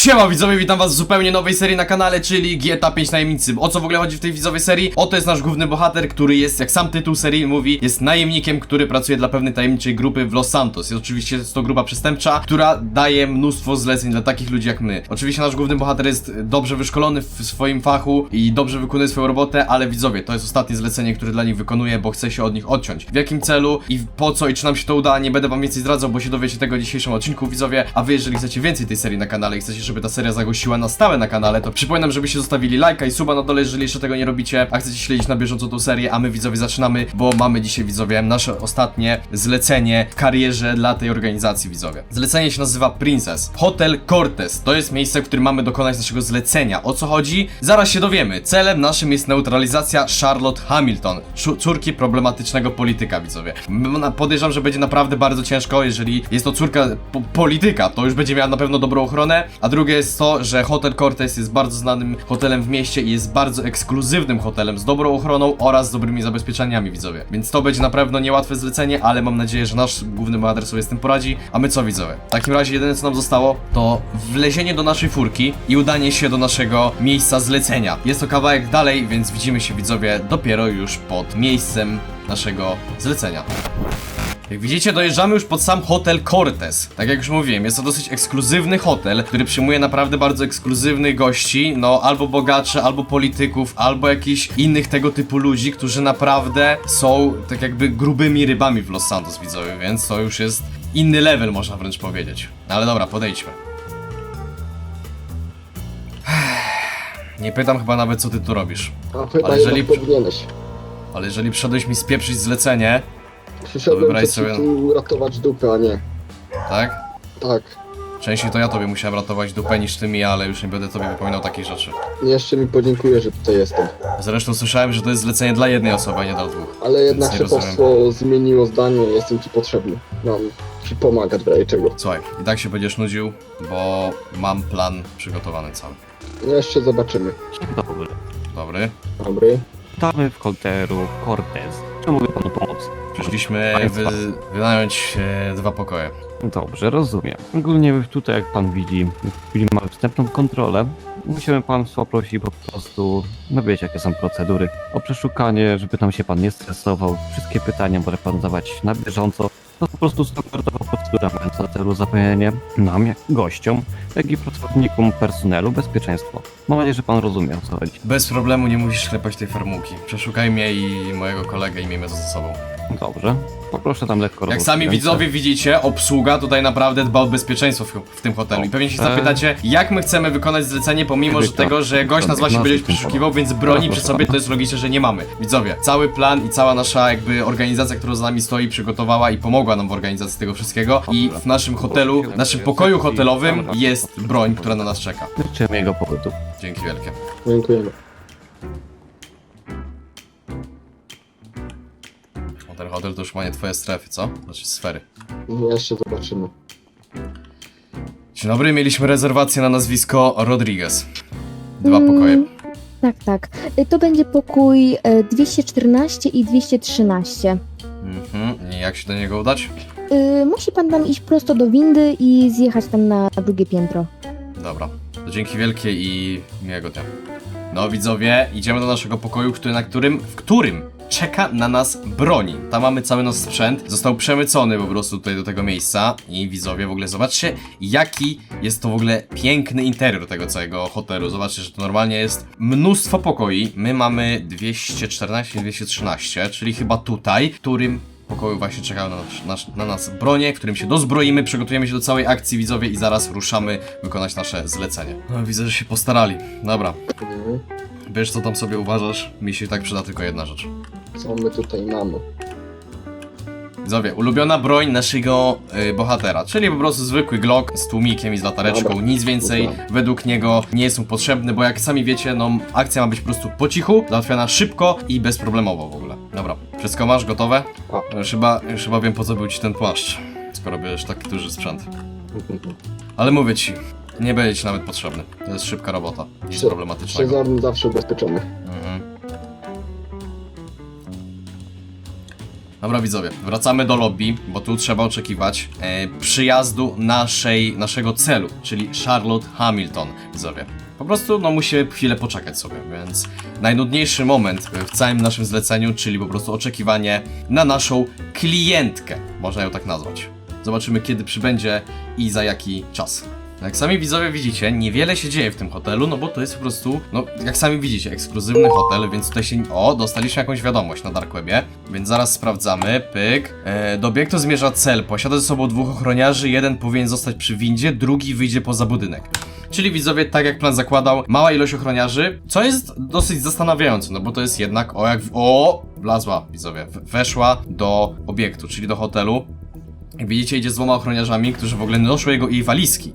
Siema widzowie, witam was w zupełnie nowej serii na kanale, czyli GTA 5 Najemnicy. O co w ogóle chodzi w tej widzowej serii? Oto jest nasz główny bohater, który jest, jak sam tytuł serii mówi, jest najemnikiem, który pracuje dla pewnej tajemniczej grupy w Los Santos. I oczywiście jest to grupa przestępcza, która daje mnóstwo zleceń dla takich ludzi jak my. Oczywiście nasz główny bohater jest dobrze wyszkolony w swoim fachu i dobrze wykonuje swoją robotę, ale widzowie, to jest ostatnie zlecenie, które dla nich wykonuje, bo chce się od nich odciąć. W jakim celu i po co i czy nam się to uda, nie będę wam więcej zdradzał, bo się dowiecie tego w dzisiejszym odcinku, widzowie. A wy, jeżeli chcecie więcej tej serii na kanale i chcecie, żeby ta seria zagościła na stałe na kanale, to przypominam, żebyście zostawili lajka i suba na dole, jeżeli jeszcze tego nie robicie, a chcecie śledzić na bieżąco tą serię, a my widzowie zaczynamy, bo mamy dzisiaj widzowie nasze ostatnie zlecenie w karierze dla tej organizacji widzowie. Zlecenie się nazywa Princess. Hotel Cortez. To jest miejsce, w którym mamy dokonać naszego zlecenia. O co chodzi? Zaraz się dowiemy. Celem naszym jest neutralizacja Charlotte Hamilton, córki problematycznego polityka widzowie. Podejrzewam, że będzie naprawdę bardzo ciężko, jeżeli jest to córka po polityka, to już będzie miała na pewno dobrą ochronę, a drugie jest to, że Hotel Cortez jest bardzo znanym hotelem w mieście i jest bardzo ekskluzywnym hotelem z dobrą ochroną oraz z dobrymi zabezpieczeniami widzowie. Więc to będzie na pewno niełatwe zlecenie, ale mam nadzieję, że nasz główny bohater sobie z tym poradzi, a my co widzowie? W takim razie jedyne co nam zostało to wlezienie do naszej furki i udanie się do naszego miejsca zlecenia. Jest to kawałek dalej, więc widzimy się widzowie dopiero już pod miejscem naszego zlecenia. Jak widzicie, dojeżdżamy już pod sam hotel Cortez. Tak jak już mówiłem, jest to dosyć ekskluzywny hotel, który przyjmuje naprawdę bardzo ekskluzywnych gości, no albo bogaczy, albo polityków, albo jakichś innych tego typu ludzi, którzy naprawdę są tak jakby grubymi rybami w Los Santos, widzowie, więc to już jest inny level, można wręcz powiedzieć. No ale dobra, podejdźmy. Nie pytam chyba nawet, co ty tu robisz. A chyba Ale jeżeli- powinieneś. Ale jeżeli przyszedłeś mi spieprzyć zlecenie, Przyszedłem wybraj ci sobie- tu ratować dupę, a nie. tak? Tak. Częściej to ja tobie musiałem ratować dupę niż ty mi, ale już nie będę tobie wypominał takich rzeczy. Jeszcze mi podziękuję, że tutaj jestem. Zresztą słyszałem, że to jest zlecenie dla jednej osoby, a nie dla dwóch. Ale jednak nie szefostwo zmieniło zdanie i jestem ci potrzebny. Mam ci pomagać w razie czego. Słuchaj, i tak się będziesz nudził, bo mam plan przygotowany cały. No jeszcze zobaczymy. Dobry. Dobry? Dobry. Witamy w kolteru Cortez. Czy mogę panu pomóc? Przyszliśmy wy, wynająć e, dwa pokoje. Dobrze, rozumiem. Ogólnie tutaj, jak pan widzi, w chwili mamy wstępną kontrolę. Musimy państwa prosić po prostu, no wiecie jakie są procedury, o przeszukanie, żeby tam się pan nie stresował. Wszystkie pytania może pan zadawać na bieżąco. To po prostu standardowa procedura mająca na celu zapewnienie nam, jak gościom, jak i pracownikom personelu bezpieczeństwo. Mam nadzieję, że pan rozumie o co chodzi. Bez problemu nie musisz klepać tej farmułki. Przeszukaj mnie i mojego kolegę i miejmy to ze sobą. Dobrze. Poproszę tam lekko Jak sami ręce. widzowie widzicie, obsługa tutaj naprawdę dba o bezpieczeństwo w, w tym hotelu. I pewnie się zapytacie, jak my chcemy wykonać zlecenie, pomimo że tego, że gość nas właśnie będzie przeszukiwał, więc broni przy sobie, to jest logiczne, że nie mamy. Widzowie, cały plan i cała nasza jakby organizacja, która za nami stoi, przygotowała i pomogła nam w organizacji tego wszystkiego. I w naszym hotelu, w naszym pokoju hotelowym jest broń, która na nas czeka. Życzymy jego pobytu. Dzięki wielkie. Dziękujemy. Hotel to już ma nie twoje strefy, co? Znaczy sfery. Jeszcze zobaczymy. Dzień dobry, mieliśmy rezerwację na nazwisko Rodriguez. Dwa Mm, pokoje. Tak, tak. Y, To będzie pokój y, 214 i 213. Mhm. I jak się do niego udać? Y, Musi pan tam iść prosto do windy i zjechać tam na drugie piętro. Dobra, to dzięki wielkie i miłego dnia. No widzowie, idziemy do naszego pokoju, który, na którym, w którym czeka na nas broni. Tam mamy cały nasz sprzęt, został przemycony po prostu tutaj do tego miejsca i widzowie w ogóle zobaczcie jaki jest to w ogóle piękny interior tego całego hotelu. Zobaczcie, że to normalnie jest mnóstwo pokoi. My mamy 214 i 213, czyli chyba tutaj, w którym pokoju właśnie czekają na, nas- na nas bronie, w którym się dozbroimy, przygotujemy się do całej akcji widzowie i zaraz ruszamy wykonać nasze zlecenie. No, widzę, że się postarali. Dobra, Mhm. wiesz co tam sobie uważasz? Mi się tak przyda tylko jedna rzecz. Co my tutaj mamy? Widzowie, ulubiona broń naszego y, bohatera, czyli po prostu zwykły Glock z tłumikiem i z latareczką, Dobra. nic więcej Dobra. według niego nie jest mu potrzebny, bo jak sami wiecie, no akcja ma być po prostu po cichu, załatwiana szybko i bezproblemowo w ogóle. Dobra, wszystko masz gotowe? A. Już chyba, już chyba wiem po co był ci ten płaszcz, skoro bierzesz taki duży sprzęt. Ale mówię ci, nie będzie ci nawet potrzebny. To jest szybka robota, nic Prze- problematycznego. Przezorny zawsze ubezpieczony. Mhm. Dobra widzowie, wracamy do lobby, bo tu trzeba oczekiwać e, przyjazdu naszej, naszego celu, czyli Charlotte Hamilton, widzowie. Po prostu no musimy chwilę poczekać sobie, więc najnudniejszy moment w całym naszym zleceniu, czyli po prostu oczekiwanie na naszą klientkę, można ją tak nazwać. Zobaczymy kiedy przybędzie i za jaki czas. Jak sami widzowie widzicie, niewiele się dzieje w tym hotelu, no bo to jest po prostu, no jak sami widzicie, ekskluzywny hotel, więc tutaj się... O, dostaliśmy jakąś wiadomość na Dark Webie, więc zaraz sprawdzamy, pyk. E, do obiektu zmierza cel, posiada ze sobą dwóch ochroniarzy, jeden powinien zostać przy windzie, drugi wyjdzie poza budynek. Czyli widzowie, tak jak plan zakładał, mała ilość ochroniarzy, co jest dosyć zastanawiające, no bo to jest jednak, o jak... O! Wlazła, widzowie, weszła do obiektu, czyli do hotelu. Jak widzicie, idzie z dwoma ochroniarzami, którzy w ogóle noszą jego jej walizki.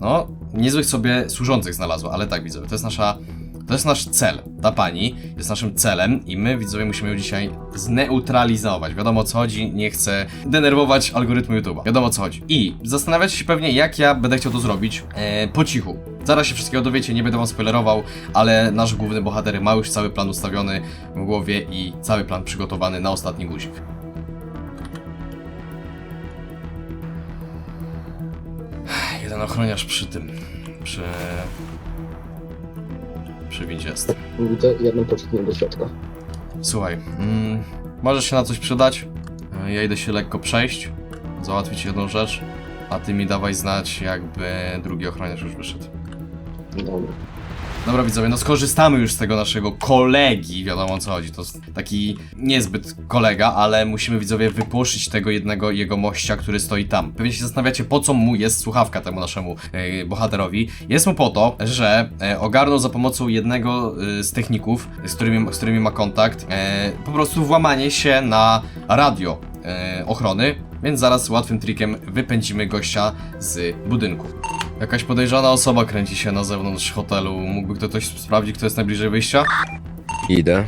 No, niezłych sobie służących znalazła, ale tak widzowie, to jest nasza. To jest nasz cel. Ta pani jest naszym celem i my widzowie musimy ją dzisiaj zneutralizować. Wiadomo o co chodzi, nie chcę denerwować algorytmu YouTube'a. Wiadomo o co chodzi. I zastanawiacie się pewnie, jak ja będę chciał to zrobić. E, po cichu. Zaraz się wszystkiego dowiecie, nie będę wam spoilerował, ale nasz główny bohater ma już cały plan ustawiony w głowie i cały plan przygotowany na ostatni guzik. Jeden ochroniarz przy tym. Przy. Przy windzie jest. Widzę jedną poczytną do środka. Słuchaj, mm, możesz się na coś przydać. Ja idę się lekko przejść, załatwić jedną rzecz, a ty mi dawaj znać, jakby drugi ochroniarz już wyszedł. Dobra. Dobra widzowie, no skorzystamy już z tego naszego kolegi, wiadomo o co chodzi, to taki niezbyt kolega, ale musimy widzowie wypłoszyć tego jednego jego mościa, który stoi tam. Pewnie się zastanawiacie, po co mu jest słuchawka temu naszemu e, bohaterowi. Jest mu po to, że e, ogarnął za pomocą jednego e, z techników, z którymi, z którymi ma kontakt, e, po prostu włamanie się na radio ochrony, więc zaraz łatwym trikiem wypędzimy gościa z budynku. Jakaś podejrzana osoba kręci się na zewnątrz hotelu. Mógłby ktoś sprawdzić, kto jest najbliżej wyjścia? Idę.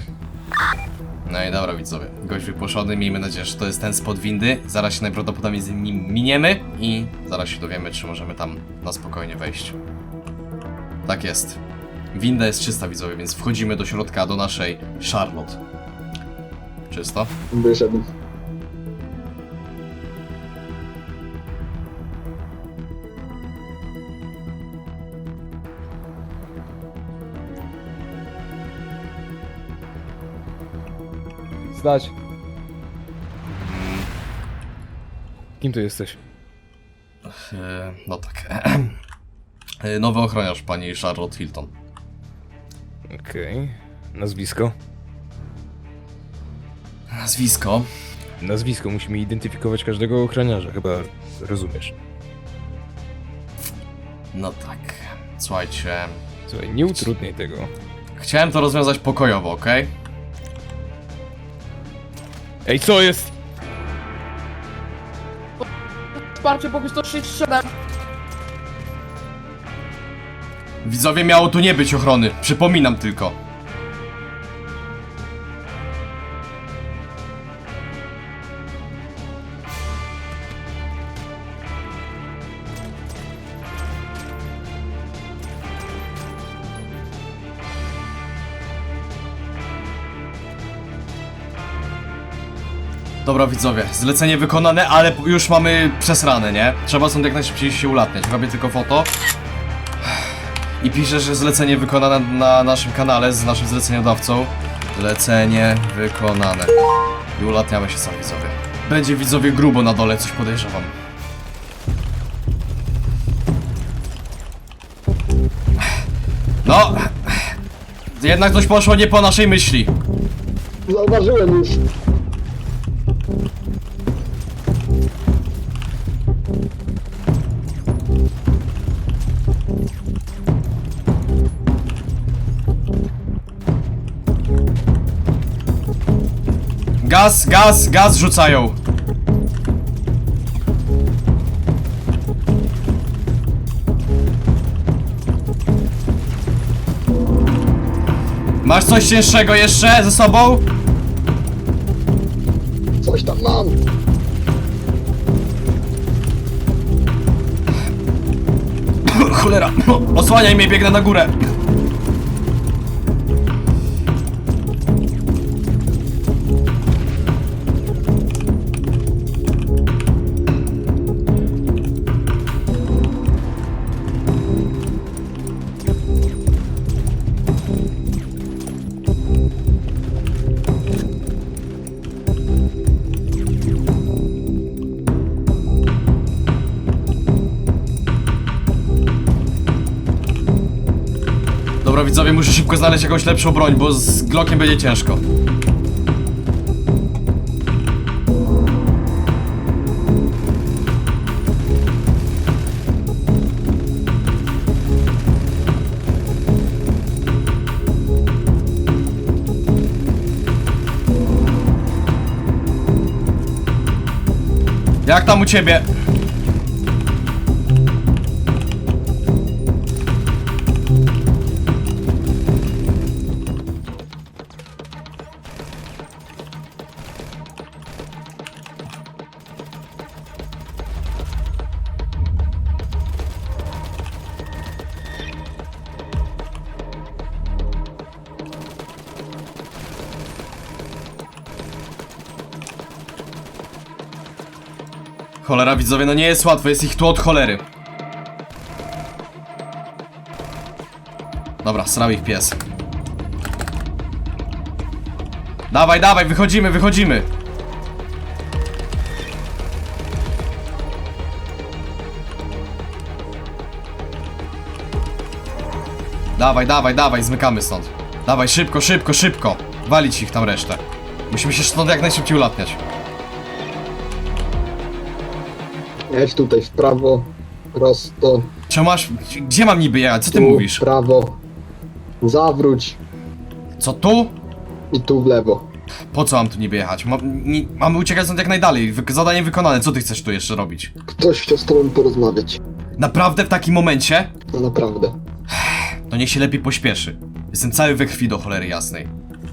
No i dobra, widzowie. Gość wypłoszony, miejmy nadzieję, że to jest ten spod windy. Zaraz się najprawdopodobniej z nim miniemy i zaraz się dowiemy, czy możemy tam na spokojnie wejść. Tak jest. Winda jest czysta, widzowie, więc wchodzimy do środka, do naszej Charlotte. Czysto? Wyszedł. Zdać. Kim ty jesteś? E, no tak. E, Nowy ochroniarz pani Charlotte Hilton. Okej. Nazwisko? Nazwisko? Nazwisko. Musimy identyfikować każdego ochroniarza, chyba rozumiesz. No tak. Słuchajcie. Słuchaj, nie utrudniaj tego. Chciałem to rozwiązać pokojowo, okej? Ej, co jest? Wsparcie pokój 137. Widzowie miało tu nie być ochrony, przypominam tylko. Dobra widzowie, zlecenie wykonane, ale już mamy przesrane, nie? Trzeba stąd jak najszybciej się ulatniać. Robię tylko foto. I pisze, że zlecenie wykonane na naszym kanale z naszym zleceniodawcą. Zlecenie wykonane. I ulatniamy się sami widzowie. Będzie widzowie grubo na dole, coś podejrzewam. No, jednak coś poszło nie po naszej myśli. Zauważyłem już. Gaz, gaz, gaz rzucają. Masz coś cięższego jeszcze ze sobą? Coś tam mam. Cholera, osłaniaj mnie, biegnę na górę. Widzowie, muszę szybko znaleźć jakąś lepszą broń, bo z Glockiem będzie ciężko. Jak tam u ciebie? Widzowie, no nie jest łatwo, jest ich tu od cholery. Dobra, srał ich pies. Dawaj, dawaj, wychodzimy, wychodzimy. Dawaj, dawaj, dawaj, zmykamy stąd. Dawaj, szybko, szybko, szybko. Walić ich tam resztę. Musimy się stąd jak najszybciej ulatniać. Jedź tutaj w prawo, prosto, Czemu masz... Gdzie mam niby jechać? Co ty tu mówisz? w prawo, zawróć Co tu? i tu w lewo. Po co mam tu niby jechać? Mam, nie, mamy uciekać stąd jak najdalej. Wy, zadanie wykonane. Co ty chcesz tu jeszcze robić? Ktoś chciał z tobą porozmawiać. Naprawdę w takim momencie? No naprawdę. To niech się lepiej pośpieszy. Jestem cały we krwi do cholery jasnej.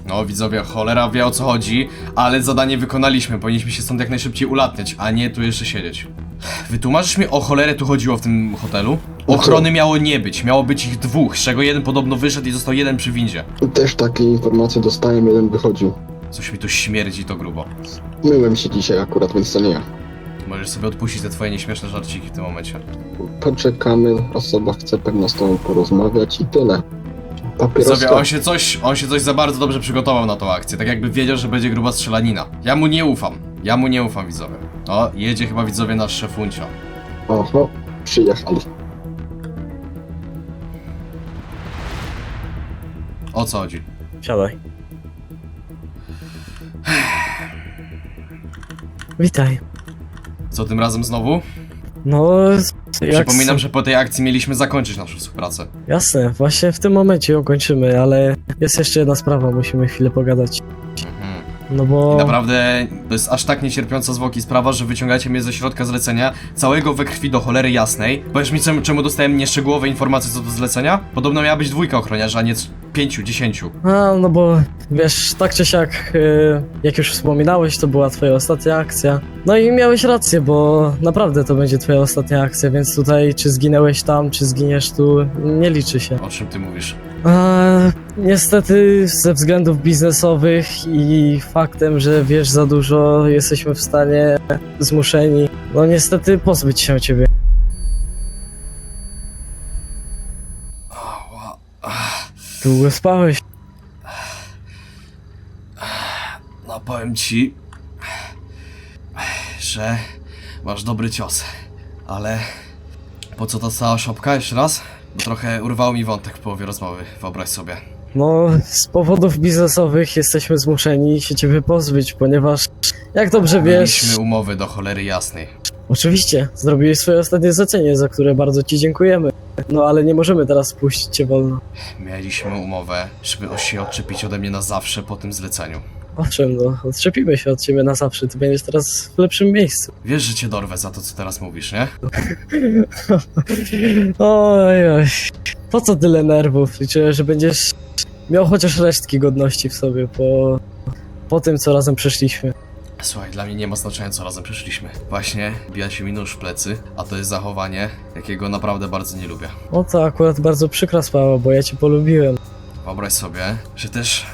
No widzowie, cholera wie o co chodzi, ale zadanie wykonaliśmy. Powinniśmy się stąd jak najszybciej ulatniać, a nie tu jeszcze siedzieć. Wytłumaczysz mi o cholerę tu chodziło w tym hotelu? Ochrony miało nie być, miało być ich dwóch, z czego jeden podobno wyszedł i został jeden przy windzie. Też takie informacje dostałem, jeden wychodził. Coś mi tu śmierdzi to grubo. Myłem się dzisiaj akurat, więc to nie ja. Możesz sobie odpuścić te twoje nieśmieszne żarciki w tym momencie. Poczekamy, osoba chce pewno z tobą porozmawiać i tyle. Papieroska. on się coś, on się coś za bardzo dobrze przygotował na tą akcję, tak jakby wiedział, że będzie gruba strzelanina. Ja mu nie ufam, ja mu nie ufam widzowie. O, jedzie chyba widzowie nasz szefuncio. Oho, przyjechali. O co chodzi? Siadaj. Witaj. Co tym razem znowu? No, jak Przypominam, że po tej akcji mieliśmy zakończyć naszą współpracę. Jasne, właśnie w tym momencie ją kończymy, ale jest jeszcze jedna sprawa, musimy chwilę pogadać. No bo... I naprawdę to jest aż tak niecierpiąca zwłoki sprawa, że wyciągacie mnie ze środka zlecenia, całego we krwi do cholery jasnej. Powiesz mi, czemu, czemu dostałem nieszczegółowe informacje co do zlecenia? Podobno miała być dwójka ochroniarzy, a nie c- pięciu, dziesięciu. A, no bo wiesz, tak czy siak, y, jak już wspominałeś, to była twoja ostatnia akcja. No i miałeś rację, bo naprawdę to będzie twoja ostatnia akcja, więc tutaj czy zginęłeś tam, czy zginiesz tu, nie liczy się. O czym ty mówisz? A, niestety ze względów biznesowych i faktem, że wiesz za dużo, jesteśmy w stanie zmuszeni, no niestety pozbyć się ciebie. Długo spałeś. No powiem ci, że masz dobry cios, ale po co ta cała szopka jeszcze raz? Bo trochę urwało mi wątek w połowie rozmowy, wyobraź sobie. No, z powodów biznesowych jesteśmy zmuszeni się ciebie pozbyć, ponieważ jak dobrze wiesz, Mieliśmy umowy do cholery jasnej. oczywiście, zrobiłeś swoje ostatnie zlecenie, za które bardzo ci dziękujemy. No ale nie możemy teraz puścić cię wolno. Mieliśmy umowę, żeby się odczepić ode mnie na zawsze po tym zleceniu. Owszem, no, odczepimy się od ciebie na zawsze, ty będziesz teraz w lepszym miejscu. Wiesz, że cię dorwę za to, co teraz mówisz, nie? Oj, oj. Po co tyle nerwów? Liczę, że będziesz miał chociaż resztki godności w sobie po, po tym, co razem przeszliśmy. Słuchaj, dla mnie nie ma znaczenia, co razem przeszliśmy. Właśnie bija się mi nóż w plecy, a to jest zachowanie, jakiego naprawdę bardzo nie lubię. O to akurat bardzo przykra sprawa, bo ja cię polubiłem. Wyobraź sobie, że też...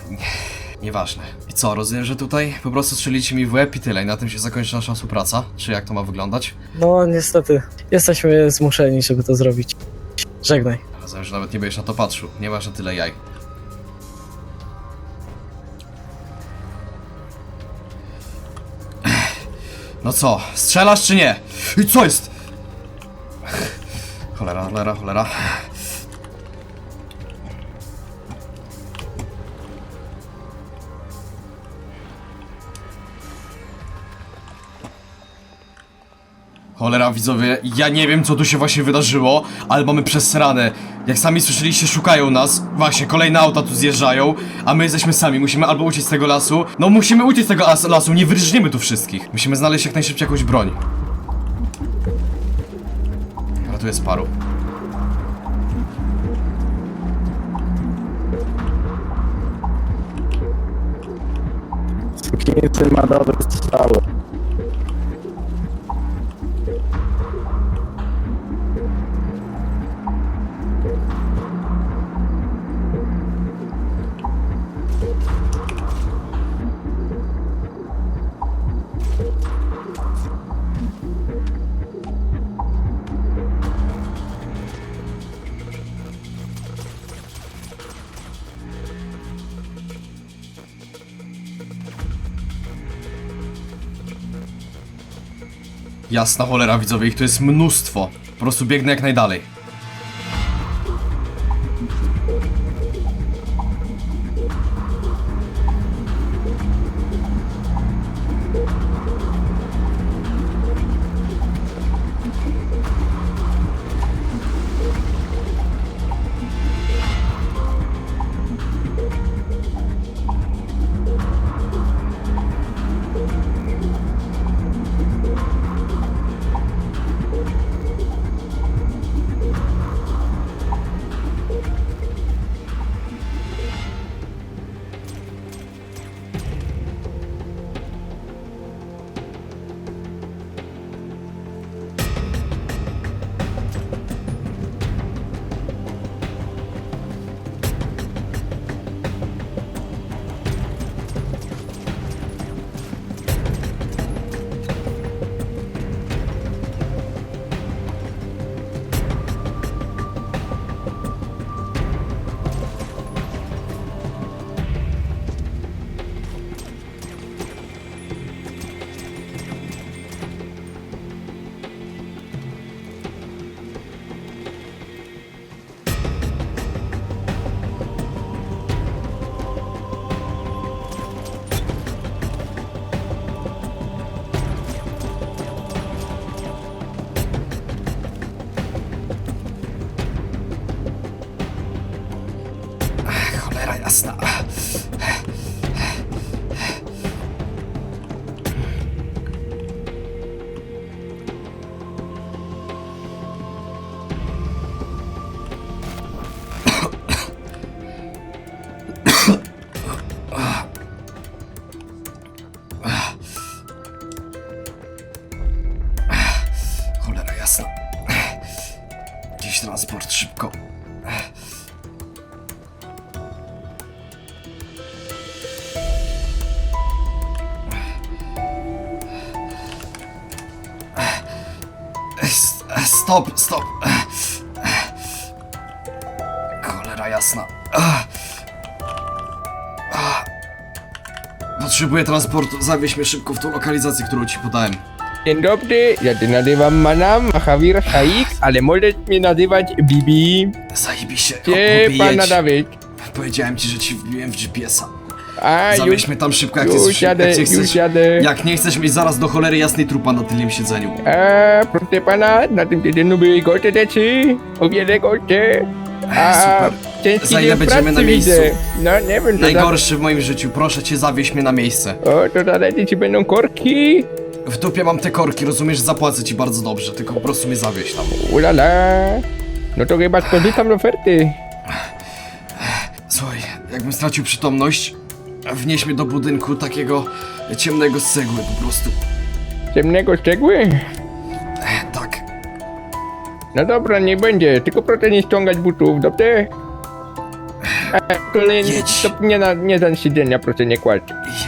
Nieważne. I co, rozumiem, że tutaj po prostu strzelicie mi w łeb i tyle i na tym się zakończy nasza współpraca? Czy jak to ma wyglądać? No niestety, jesteśmy zmuszeni, żeby to zrobić. Żegnaj. Rozumiem, że nawet nie będziesz na to patrzył. Nie masz na tyle jaj. No co, strzelasz czy nie? I co jest? Cholera, cholera, cholera. Cholera widzowie, ja nie wiem co tu się właśnie wydarzyło, ale mamy przesrane. Jak sami słyszeliście, szukają nas. Właśnie, kolejne auta tu zjeżdżają, a my jesteśmy sami. Musimy albo uciec z tego lasu. No musimy uciec z tego as- lasu, nie wyrżniemy tu wszystkich. Musimy znaleźć jak najszybciej jakąś broń. Ale tu jest paru. Sukinsyn ma dobre strzały. Jasna cholera widzowie, ich tu jest mnóstwo. Po prostu biegnę jak najdalej. Transport szybko. Stop, stop. Cholera jasna. Potrzebuję transportu. Zawieź szybko w tą lokalizację, którą ci podałem. Dzień dobry, ja się nazywam Manam Mahavir Shaikh, ale możesz mnie nazywać Bibi. Zajebiście. Gdzie Obi, pan jedź. nadawać? Powiedziałem ci, że ci wbiłem w GPS-a. A, już, mnie tam szybko, jak już chcesz. jadę, Jak już chcesz. jadę. Jak nie chcesz mieć zaraz do cholery jasnej trupa na tylnym siedzeniu. A, proszę pana, na tym tygodniu były goście rzeczy, o wiele goście. A, Super. ciężki Za ile dzień będziemy pracy na miejscu? widzę. No, nie wiem, to, za, Najgorszy w moim życiu. Proszę cię, zawieź mnie na miejsce. o, to zależy, czy będą korki. W dupie mam te korki, rozumiesz? Zapłacę ci bardzo dobrze, tylko po prostu mnie zawieź tam. Ulala. No to chyba skorzystam z oferty. Słuchaj, jakbym stracił przytomność, wnieś mnie do budynku takiego ciemnego z cegły po prostu. Ciemnego szczegóły? E, tak. No dobra, nie będzie, tylko proszę nie ściągać butów, dobrze? A, to nie, Jedź. to nie, na, nie za siedzenia, proszę nie kładź.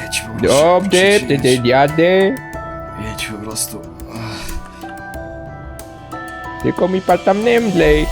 Jedź po prostu. Dobrze, wtedy jedź. jadę, Jedź po prostu. tylko mi pan tam nie mdlej.